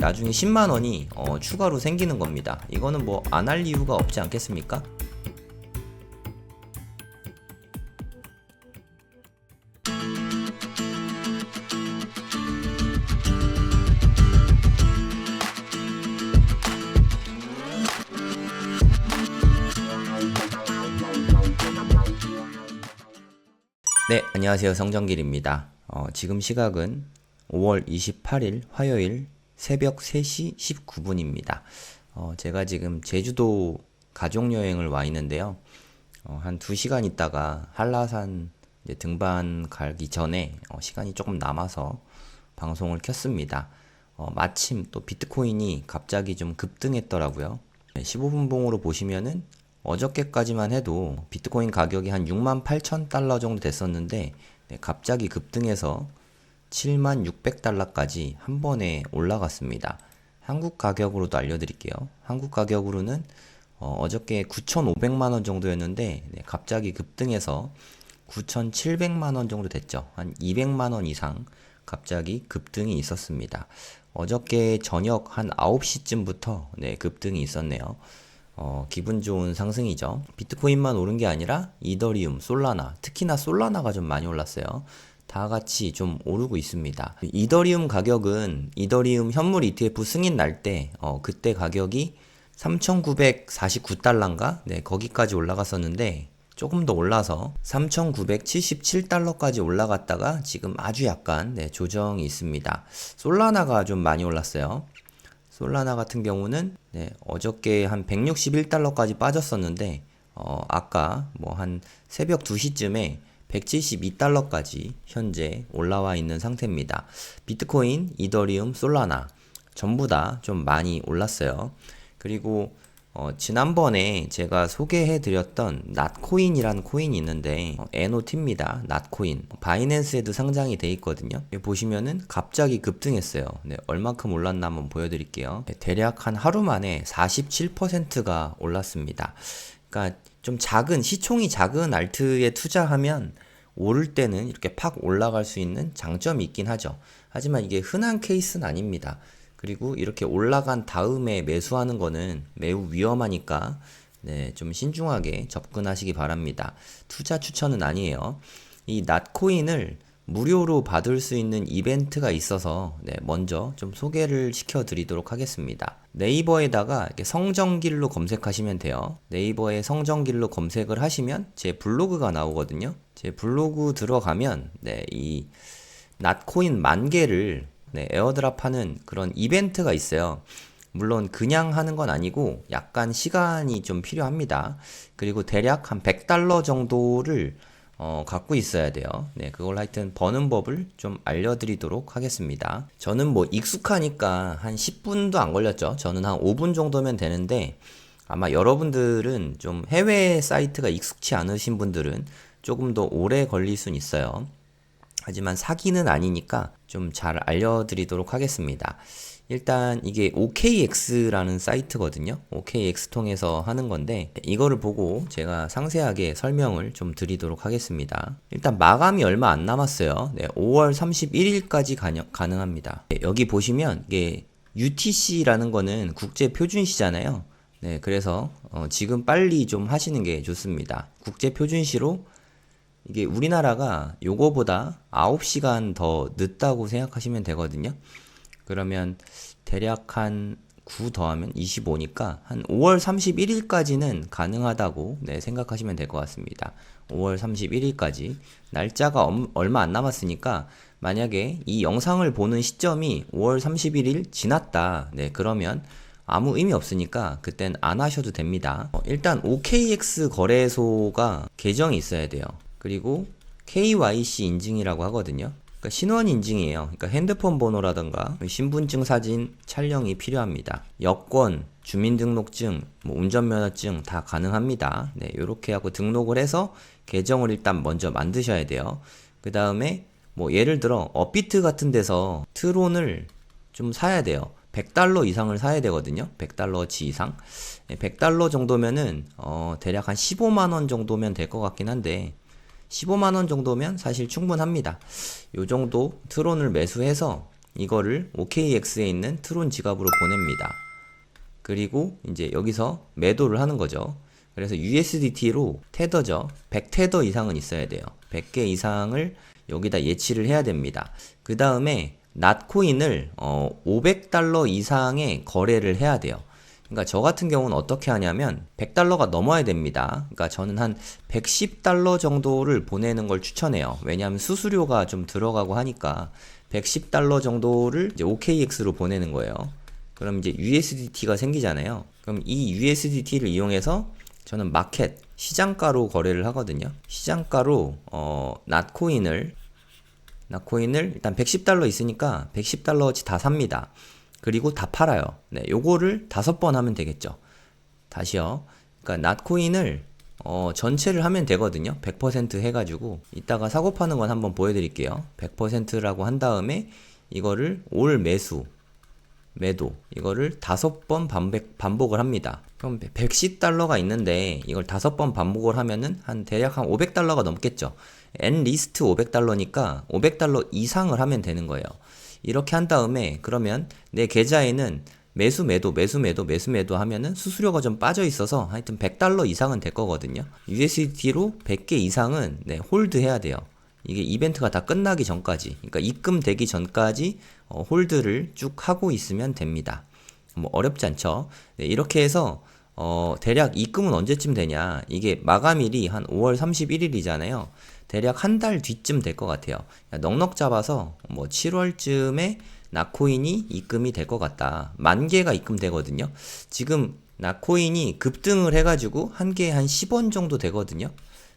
나중에 10만 원이 어, 추가로 생기는 겁니다. 이거는 뭐 안 할 이유가 없지 않겠습니까? 네, 안녕하세요. 성정길입니다. 어, 지금 시각은 5월 28일 화요일 새벽 3시 19분입니다. 어, 제가 지금 제주도 가족여행을 와 있는데요. 어, 한 2시간 있다가 한라산 등반 가기 전에 어, 시간이 조금 남아서 방송을 켰습니다. 어, 마침 또 비트코인이 갑자기 좀 급등했더라고요. 15분 봉으로 보시면은 어저께까지만 해도 비트코인 가격이 한 6만 8천 달러 정도 됐었는데 네, 갑자기 급등해서 7만 600달러까지 한 번에 올라갔습니다. 한국 가격으로도 알려드릴게요. 한국 가격으로는 어, 저께 9,500만 원 정도였는데 네, 갑자기 급등해서 9,700만 원 정도 됐죠. 한 200만 원 이상 갑자기 급등이 있었습니다. 어저께 저녁 한 9시쯤부터 네, 급등이 있었네요. 어, 기분 좋은 상승이죠. 비트코인만 오른 게 아니라 이더리움, 솔라나, 특히나 솔라나가 좀 많이 올랐어요. 다 같이 좀 오르고 있습니다. 이더리움 가격은 이더리움 현물 ETF 승인 날 때, 어, 그때 가격이 3,949달러인가? 네, 거기까지 올라갔었는데, 조금 더 올라서 3,977달러까지 올라갔다가 지금 아주 약간 네, 조정이 있습니다. 솔라나가 좀 많이 올랐어요. 솔라나 같은 경우는 네, 어저께 한 161달러까지 빠졌었는데 어, 아까 뭐 한 새벽 2시쯤에 172달러까지 현재 올라와 있는 상태입니다. 비트코인, 이더리움, 솔라나 전부 다 좀 많이 올랐어요. 그리고 어, 지난번에 제가 소개해 드렸던 낫코인이라는 코인이 있는데 어, NOT입니다. 낫코인. 바이낸스에도 상장이 돼 있거든요. 보시면은 갑자기 급등했어요. 네, 얼마큼 올랐나 한번 보여드릴게요. 네, 대략 한 하루 만에 47%가 올랐습니다. 그러니까 좀 작은 시총이 작은 알트에 투자하면 오를 때는 이렇게 팍 올라갈 수 있는 장점이 있긴 하죠. 하지만 이게 흔한 케이스는 아닙니다. 그리고 이렇게 올라간 다음에 매수하는 거는 매우 위험하니까 네, 좀 신중하게 접근하시기 바랍니다. 투자 추천은 아니에요. 이 낫코인을 무료로 받을 수 있는 이벤트가 있어서 네, 먼저 좀 소개를 시켜 드리도록 하겠습니다. 네이버에다가 성정길로 검색하시면 돼요. 네이버에 성정길로 검색을 하시면 제 블로그가 나오거든요. 제 블로그 들어가면 네, 이 낫코인 만 개를 네, 에어드랍 하는 그런 이벤트가 있어요. 물론 그냥 하는 건 아니고 약간 시간이 좀 필요합니다. 그리고 대략 한 100달러 정도를 어, 갖고 있어야 돼요. 네, 그걸 하여튼 버는 법을 좀 알려드리도록 하겠습니다. 저는 뭐 익숙하니까 한 10분도 안 걸렸죠. 저는 한 5분 정도면 되는데 아마 여러분들은 좀 해외 사이트가 익숙치 않으신 분들은 조금 더 오래 걸릴 순 있어요. 하지만 사기는 아니니까 좀 잘 알려드리도록 하겠습니다. 일단 이게 OKX라는 사이트거든요. OKX 통해서 하는 건데 이거를 보고 제가 상세하게 설명을 좀 드리도록 하겠습니다. 일단 마감이 얼마 안 남았어요. 네, 5월 31일까지 가능 합니다. 네, 여기 보시면 이게 UTC라는 거는 국제 표준시잖아요. 네, 그래서 어, 지금 빨리 좀 하시는 게 좋습니다. 국제 표준시로 이게 우리나라가 요거보다 9시간 더 늦다고 생각하시면 되거든요. 그러면 대략 한 9 더하면 25니까 한 5월 31일까지는 가능하다고 네, 생각하시면 될 것 같습니다. 5월 31일까지 날짜가 엄, 얼마 안 남았으니까 만약에 이 영상을 보는 시점이 5월 31일 지났다. 네, 그러면 아무 의미 없으니까 그땐 안 하셔도 됩니다. 어, 일단 OKX 거래소가 계정이 있어야 돼요. 그리고 KYC 인증이라고 하거든요. 그러니까 신원 인증이에요. 그러니까 핸드폰 번호라던가 신분증 사진 촬영이 필요합니다. 여권, 주민등록증, 뭐 운전면허증 다 가능합니다. 네, 이렇게 하고 등록을 해서 계정을 일단 먼저 만드셔야 돼요. 그 다음에 뭐 예를 들어 업비트 같은 데서 트론을 좀 사야 돼요. 100달러 이상을 사야 되거든요. 100달러치 이상. 100달러 정도면은 어 대략 한 15만 원 정도면 될 것 같긴 한데 15만원 정도면 사실 충분합니다. 요 정도 트론을 매수해서 이거를 OKX에 있는 트론 지갑으로 보냅니다. 그리고 이제 여기서 매도를 하는 거죠. 그래서 USDT로 테더죠. 100테더 이상은 있어야 돼요. 100개 이상을 여기다 예치를 해야 됩니다. 그 다음에 낫코인을 어, 500달러 이상의 거래를 해야 돼요. 그러니까 저 같은 경우는 어떻게 하냐면 100달러가 넘어야 됩니다. 그러니까 저는 한 110달러 정도를 보내는 걸 추천해요. 왜냐하면 수수료가 좀 들어가고 하니까 110달러 정도를 이제 OKX로 보내는 거예요. 그럼 이제 USDT가 생기잖아요. 그럼 이 USDT를 이용해서 저는 마켓 시장가로 거래를 하거든요. 시장가로 어 낫코인을 낫코인을 일단 110달러 있으니까 110달러어치 다 삽니다. 그리고 다 팔아요. 네, 요거를 다섯 번 하면 되겠죠. 다시요. 그러니까 낫코인을 어, 전체를 하면 되거든요. 100% 해가지고 이따가 사고 파는 건 한번 보여드릴게요. 100%라고 한 다음에 이거를 올 매수 매도 이거를 다섯 번 반복, 반복을 합니다. 그럼 110달러가 있는데 이걸 다섯 번 반복을 하면은 한 대략 한 500달러가 넘겠죠. N 리스트 500달러니까 500달러 이상을 하면 되는 거예요. 이렇게 한 다음에 그러면 내 계좌에는 매수 매도 매수 매도 매수 매도 하면은 수수료가 좀 빠져 있어서 하여튼 100달러 이상은 될 거거든요. USDT로 100개 이상은 네, 홀드 해야 돼요. 이게 이벤트가 다 끝나기 전까지, 그러니까 입금되기 전까지 어, 홀드를 쭉 하고 있으면 됩니다. 뭐 어렵지 않죠. 네, 이렇게 해서 어, 대략 입금은 언제쯤 되냐? 이게 마감일이 한 5월 31일이잖아요. 대략 한 달 뒤쯤 될 것 같아요. 넉넉 잡아서 뭐 7월쯤에 나코인이 입금이 될 것 같다. 만 개가 입금되거든요. 지금 나코인이 급등을 해가지고 한 개에 한 10원 정도 되거든요.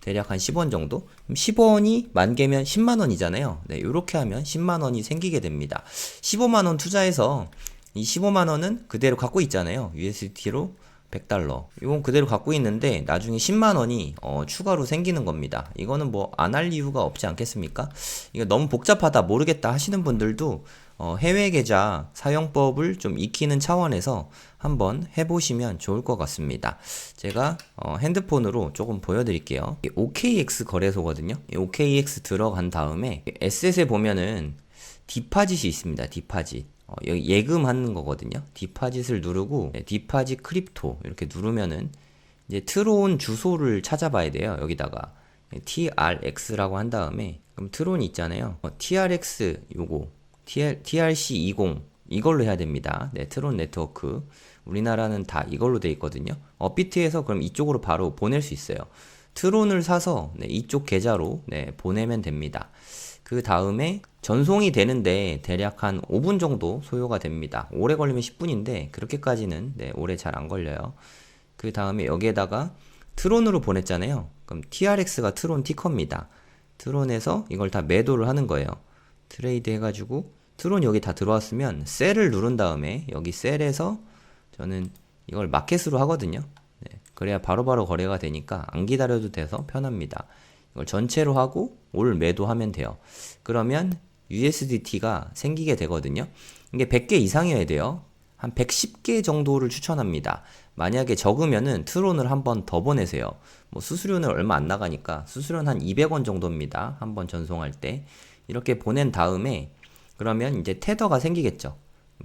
대략 한 10원 정도? 10원이 만 개면 10만 원이잖아요. 네, 이렇게 하면 10만 원이 생기게 됩니다. 15만 원 투자해서 이 15만 원은 그대로 갖고 있잖아요. USDT로 100달러. 이건 그대로 갖고 있는데 나중에 10만 원이 어, 추가로 생기는 겁니다. 이거는 뭐 안 할 이유가 없지 않겠습니까? 이거 너무 복잡하다 모르겠다 하시는 분들도 어, 해외 계좌 사용법을 좀 익히는 차원에서 한번 해보시면 좋을 것 같습니다. 제가 어, 핸드폰으로 조금 보여드릴게요. OKX 거래소거든요. OKX 들어간 다음에 에셋에 보면은 디파짓이 있습니다. 디파짓. 어, 여기 예금하는 거거든요. 디파짓을 누르고 네, 디파짓 크립토 이렇게 누르면은 이제 트론 주소를 찾아봐야 돼요. 여기다가 TRX라고 한 다음에 그럼 트론 있잖아요. 어, TRX 요거 TR, TRC20 이걸로 해야 됩니다. 네, 트론 네트워크. 우리나라는 다 이걸로 돼 있거든요. 업비트에서 그럼 이쪽으로 바로 보낼 수 있어요. 트론을 사서 네, 이쪽 계좌로 네, 보내면 됩니다. 그 다음에 전송이 되는데 대략 한 5분 정도 소요가 됩니다. 오래 걸리면 10분인데 그렇게까지는 네, 오래 잘 안 걸려요. 그 다음에 여기에다가 트론으로 보냈잖아요. 그럼 TRX가 트론 티커입니다. 트론에서 이걸 다 매도를 하는 거예요. 트레이드 해가지고 트론 여기 다 들어왔으면 셀을 누른 다음에 여기 셀에서 저는 이걸 마켓으로 하거든요. 네, 그래야 바로바로 바로 거래가 되니까 안 기다려도 돼서 편합니다. 이걸 전체로 하고 올 매도하면 돼요. 그러면 USDT가 생기게 되거든요. 이게 100개 이상이어야 돼요. 한 110개 정도를 추천합니다. 만약에 적으면은 트론을 한 번 더 보내세요. 뭐 수수료는 얼마 안 나가니까 수수료는 한 200원 정도입니다. 한 번 전송할 때. 이렇게 보낸 다음에 그러면 이제 테더가 생기겠죠.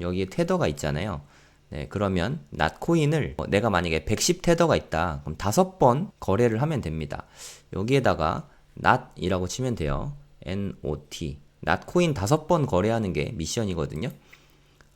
여기에 테더가 있잖아요. 네, 그러면 낫코인을 어, 내가 만약에 110 테더가 있다. 그럼 다섯 번 거래를 하면 됩니다. 여기에다가 낫이라고 치면 돼요. NOT. 낫코인 다섯 번 거래하는 게 미션이거든요.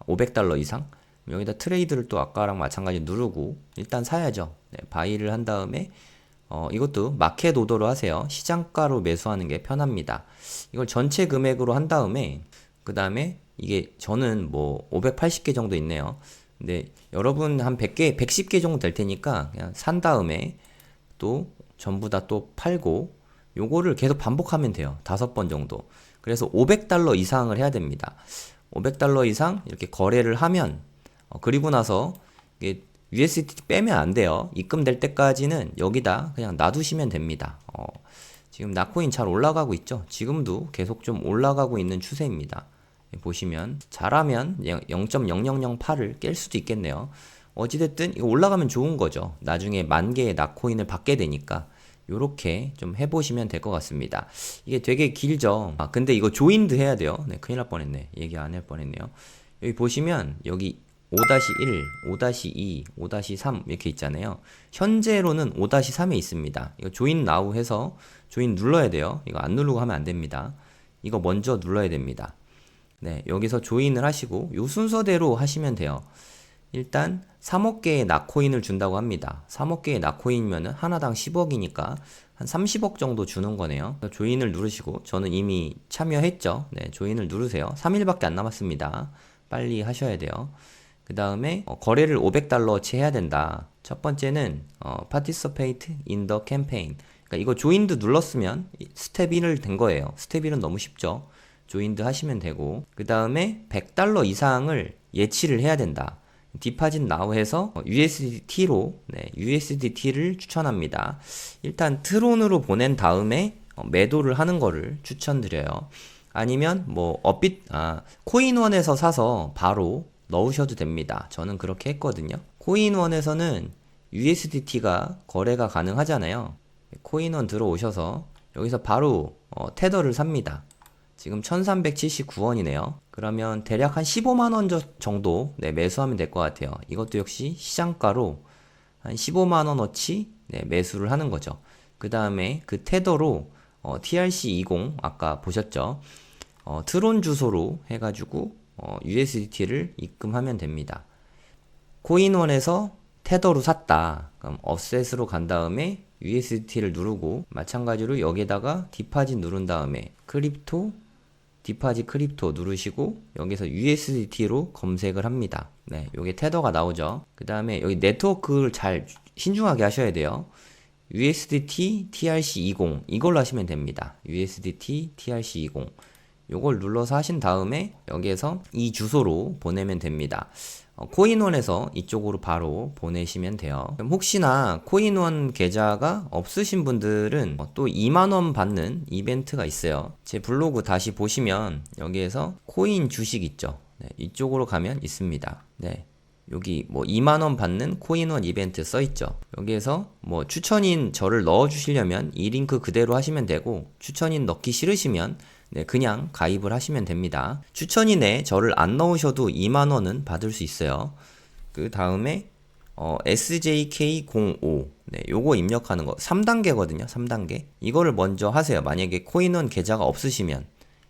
500달러 이상. 여기다 트레이드를 또 아까랑 마찬가지 누르고 일단 사야죠. 네, 바이를 한 다음에 어, 이것도 마켓 오더로 하세요. 시장가로 매수하는 게 편합니다. 이걸 전체 금액으로 한 다음에 그 다음에 이게 저는 뭐 580개 정도 있네요. 근데 여러분 한 100개, 110개 정도 될 테니까 그냥 산 다음에 또 전부 다 또 팔고 요거를 계속 반복하면 돼요. 다섯 번 정도. 그래서 500달러 이상을 해야 됩니다. 500달러 이상 이렇게 거래를 하면 어, 그리고 나서 이게 USDT 빼면 안 돼요. 입금될 때까지는 여기다 그냥 놔두시면 됩니다. 어, 지금 나코인 잘 올라가고 있죠? 지금도 계속 좀 올라가고 있는 추세입니다. 보시면 잘하면 0.0008을 깰 수도 있겠네요. 어찌됐든 이거 올라가면 좋은 거죠. 나중에 만 개의 나코인을 받게 되니까 요렇게 좀 해보시면 될 것 같습니다. 이게 되게 길죠. 아, 근데 이거 조인드 해야 돼요. 네, 큰일 날 뻔했네. 얘기 안 할 뻔했네요. 여기 보시면 여기 5-1, 5-2, 5-3 이렇게 있잖아요. 현재로는 5-3에 있습니다. 이거 조인 나우 해서 조인 눌러야 돼요. 이거 안 누르고 하면 안 됩니다. 이거 먼저 눌러야 됩니다. 네, 여기서 조인을 하시고 요 순서대로 하시면 돼요. 일단 3억 개의 낙코인을 준다고 합니다. 3억 개의 낙코인이면 하나당 10억이니까 한 30억 정도 주는 거네요. 조인을 누르시고 저는 이미 참여했죠. 네, 조인을 누르세요. 3일밖에 안 남았습니다. 빨리 하셔야 돼요. 그 다음에 어, 거래를 500달러치 해야 된다. 첫 번째는 어, participate in the campaign. 그러니까 이거 조인드 눌렀으면 스텝 1을 된 거예요. 스텝 1은 너무 쉽죠. 조인드 하시면 되고 그 다음에 100달러 이상을 예치를 해야 된다. 디파짓 나우 해서 USDT로 네, USDT를 추천합니다. 일단 트론으로 보낸 다음에 어, 매도를 하는 거를 추천드려요. 아니면 뭐 업빗 아 코인원에서 사서 바로 넣으셔도 됩니다. 저는 그렇게 했거든요. 코인원에서는 USDT가 거래가 가능하잖아요. 코인원 들어오셔서 여기서 바로 어, 테더를 삽니다. 지금 1379원이네요. 그러면 대략 한 15만원 정도 네, 매수하면 될 것 같아요. 이것도 역시 시장가로 한 15만원어치 네, 매수를 하는 거죠. 그 다음에 그 테더로 어, TRC20 아까 보셨죠? 어, 트론 주소로 해가지고 어, USDT를 입금하면 됩니다. 코인원에서 테더로 샀다. 그럼 offset으로 간 다음에 USDT를 누르고 마찬가지로 여기에다가 디파짓 누른 다음에 크립토 디파짓 크립토 누르시고 여기서 USDT로 검색을 합니다. 네, 요게 테더가 나오죠. 그 다음에 여기 네트워크를 잘 신중하게 하셔야 돼요. USDT TRC20 이걸로 하시면 됩니다. USDT TRC20 요걸 눌러서 하신 다음에 여기에서 이 주소로 보내면 됩니다. 어, 코인원에서 이쪽으로 바로 보내시면 돼요. 혹시나 코인원 계좌가 없으신 분들은 어, 또 2만원 받는 이벤트가 있어요. 제 블로그 다시 보시면 여기에서 코인 주식 있죠. 네, 이쪽으로 가면 있습니다. 네. 여기 뭐 2만원 받는 코인원 이벤트 써 있죠. 여기에서 뭐 추천인 저를 넣어 주시려면 이 링크 그대로 하시면 되고 추천인 넣기 싫으시면 네, 그냥 가입을 하시면 됩니다. 추천인에 저를 안 넣으셔도 2만원은 받을 수 있어요. 그 다음에 어, SJK05 네, 요거 입력하는 거 3단계거든요. 3단계. 이거를 먼저 하세요. 만약에 코인원 계좌가 없으시면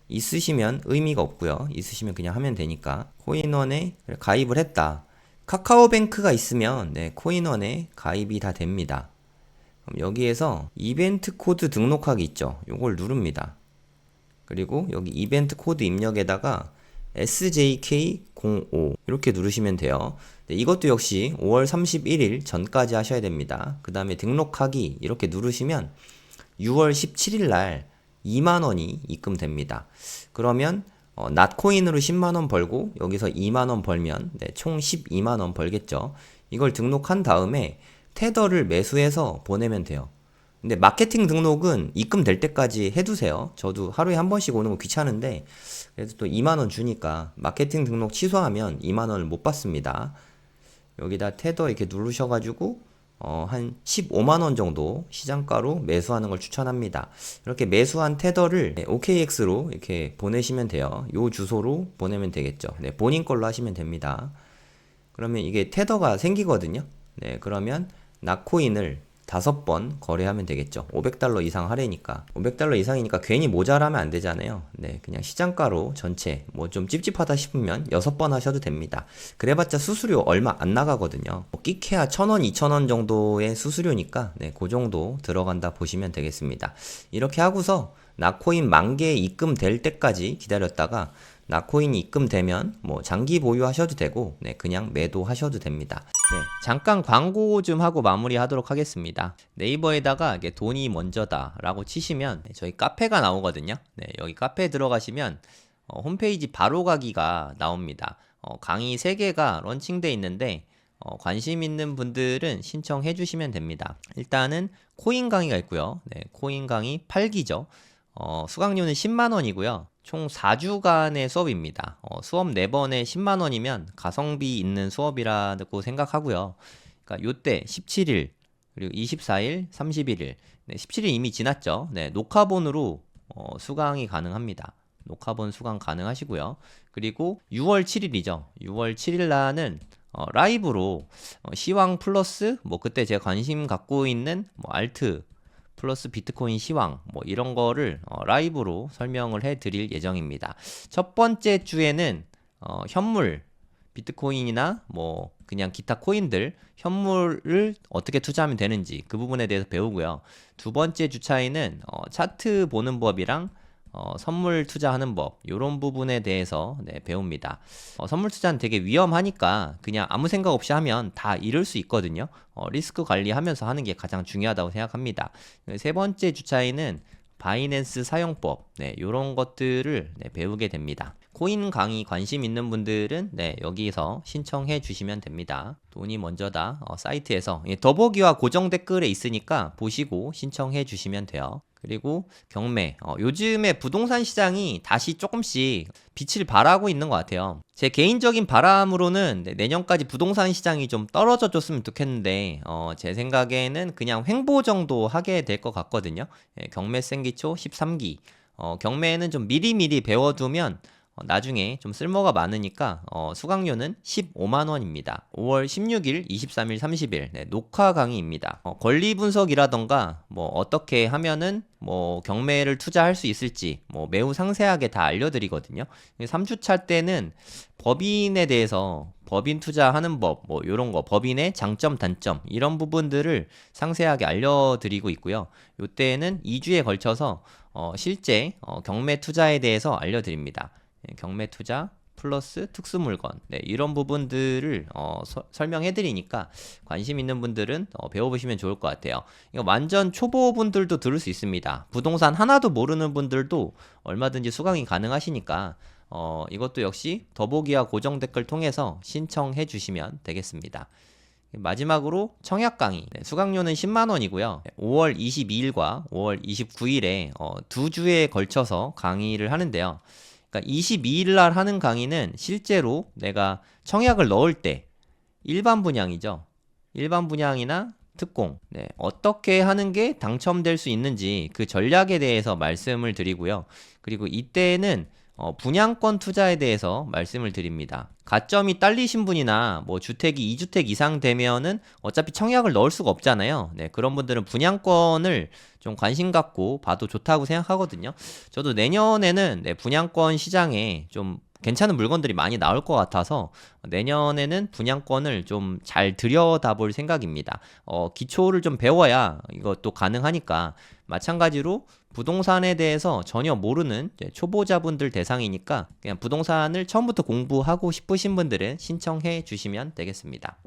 있으시면 의미가 없고요. 있으시면 그냥 하면 되니까 코인원에 가입을 했다. 카카오뱅크가 있으면 네, 코인원에 가입이 다 됩니다. 여기에서 이벤트 코드 등록하기 있죠. 요걸 누릅니다. 그리고 여기 이벤트 코드 입력에다가 SJK05 이렇게 누르시면 돼요. 네, 이것도 역시 5월 31일 전까지 하셔야 됩니다. 그 다음에 등록하기 이렇게 누르시면 6월 17일 날 2만원이 입금됩니다. 그러면 어, 낫코인으로 10만원 벌고 여기서 2만원 벌면 네, 총 12만원 벌겠죠. 이걸 등록한 다음에 테더를 매수해서 보내면 돼요. 근데 마케팅 등록은 입금될 때까지 해두세요. 저도 하루에 한 번씩 오는 거 귀찮은데 그래도 또 2만원 주니까 마케팅 등록 취소하면 2만원을 못 받습니다. 여기다 테더 이렇게 누르셔가지고 어, 한 15만원 정도 시장가로 매수하는 걸 추천합니다. 이렇게 매수한 테더를 OKX로 이렇게 보내시면 돼요. 요 주소로 보내면 되겠죠. 네, 본인 걸로 하시면 됩니다. 그러면 이게 테더가 생기거든요. 네, 그러면 낙코인을 다섯 번 거래하면 되겠죠. 500달러 이상 하래니까. 500달러 이상이니까 괜히 모자라면 안 되잖아요. 네, 그냥 시장가로 전체 뭐 좀 찝찝하다 싶으면 여섯 번 하셔도 됩니다. 그래봤자 수수료 얼마 안 나가거든요. 뭐 끼케야 1000원, 2000원 정도의 수수료니까 네, 그 정도 들어간다 보시면 되겠습니다. 이렇게 하고서 나코인 만개 입금될 때까지 기다렸다가 나코인이 입금되면 뭐 장기 보유하셔도 되고 네, 그냥 매도하셔도 됩니다. 네, 잠깐 광고 좀 하고 마무리하도록 하겠습니다. 네이버에다가 이게 돈이 먼저다라고 치시면 네, 저희 카페가 나오거든요. 네, 여기 카페에 들어가시면 어, 홈페이지 바로 가기가 나옵니다. 어, 강의 3개가 런칭돼 있는데 어, 관심 있는 분들은 신청해 주시면 됩니다. 일단은 코인 강의가 있고요. 네, 코인 강의 8기죠. 어, 수강료는 10만 원이고요. 총 4주간의 수업입니다. 어, 수업 4번에 10만 원이면 가성비 있는 수업이라고 생각하고요. 그러니까 요때 17일, 그리고 24일, 31일, 네, 17일 이미 지났죠. 네, 녹화본으로 어, 수강이 가능합니다. 녹화본 수강 가능하시고요. 그리고 6월 7일이죠. 6월 7일 날은 어, 라이브로 어, 시황 플러스 뭐 그때 제가 관심 갖고 있는 뭐 알트 플러스 비트코인 시황 뭐 이런 거를 어, 라이브로 설명을 해 드릴 예정입니다. 첫 번째 주에는 어, 현물 비트코인이나 뭐 그냥 기타 코인들 현물을 어떻게 투자하면 되는지 그 부분에 대해서 배우고요. 두 번째 주차에는 어, 차트 보는 법이랑 어, 선물 투자하는 법 이런 부분에 대해서 네, 배웁니다. 어, 선물 투자는 되게 위험하니까 그냥 아무 생각 없이 하면 다 잃을 수 있거든요. 어, 리스크 관리하면서 하는 게 가장 중요하다고 생각합니다. 세 번째 주차에는 바이낸스 사용법, 네, 이런 것들을 네, 배우게 됩니다. 코인 강의 관심 있는 분들은 네, 여기서 신청해 주시면 됩니다. 돈이 먼저다 어, 사이트에서 예, 더보기와 고정 댓글에 있으니까 보시고 신청해 주시면 돼요. 그리고 경매. 어, 요즘에 부동산 시장이 다시 조금씩 빛을 발하고 있는 것 같아요. 제 개인적인 바람으로는 네, 내년까지 부동산 시장이 좀 떨어져 줬으면 좋겠는데, 어, 제 생각에는 그냥 횡보 정도 하게 될 것 같거든요. 예, 경매 생기초 13기. 어, 경매는 좀 미리미리 배워두면 어, 나중에 좀 쓸모가 많으니까 어, 수강료는 15만 원입니다. 5월 16일, 23일, 30일 네, 녹화 강의입니다. 어, 권리 분석이라던가 뭐 어떻게 하면은 뭐 경매를 투자할 수 있을지 뭐 매우 상세하게 다 알려드리거든요. 3주차 때는 법인에 대해서 법인 투자하는 법, 뭐 이런 거, 법인의 장점, 단점 이런 부분들을 상세하게 알려드리고 있고요. 이때는 2주에 걸쳐서 어, 실제 어, 경매 투자에 대해서 알려드립니다. 예, 경매 투자 플러스 특수 물건. 네, 이런 부분들을 어, 서, 설명해 드리니까 관심 있는 분들은 어, 배워보시면 좋을 것 같아요. 이거 완전 초보 분들도 들을 수 있습니다. 부동산 하나도 모르는 분들도 얼마든지 수강이 가능하시니까 어, 이것도 역시 더보기와 고정 댓글 통해서 신청해 주시면 되겠습니다. 마지막으로 청약 강의. 네, 수강료는 10만 원이고요. 5월 22일과 5월 29일에 어, 두 주에 걸쳐서 강의를 하는데요. 그러니까 22일 날 하는 강의는 실제로 내가 청약을 넣을 때 일반 분양이죠. 일반 분양이나 특공 네, 어떻게 하는 게 당첨될 수 있는지 그 전략에 대해서 말씀을 드리고요. 그리고 이때는 어, 분양권 투자에 대해서 말씀을 드립니다. 가점이 딸리신 분이나 뭐 주택이 2주택 이상 되면은 어차피 청약을 넣을 수가 없잖아요. 네, 그런 분들은 분양권을 좀 관심 갖고 봐도 좋다고 생각하거든요. 저도 내년에는 네, 분양권 시장에 좀 괜찮은 물건들이 많이 나올 것 같아서 내년에는 분양권을 좀 잘 들여다볼 생각입니다. 어, 기초를 좀 배워야 이것도 가능하니까 마찬가지로 부동산에 대해서 전혀 모르는 초보자분들 대상이니까 그냥 부동산을 처음부터 공부하고 싶으신 분들은 신청해 주시면 되겠습니다.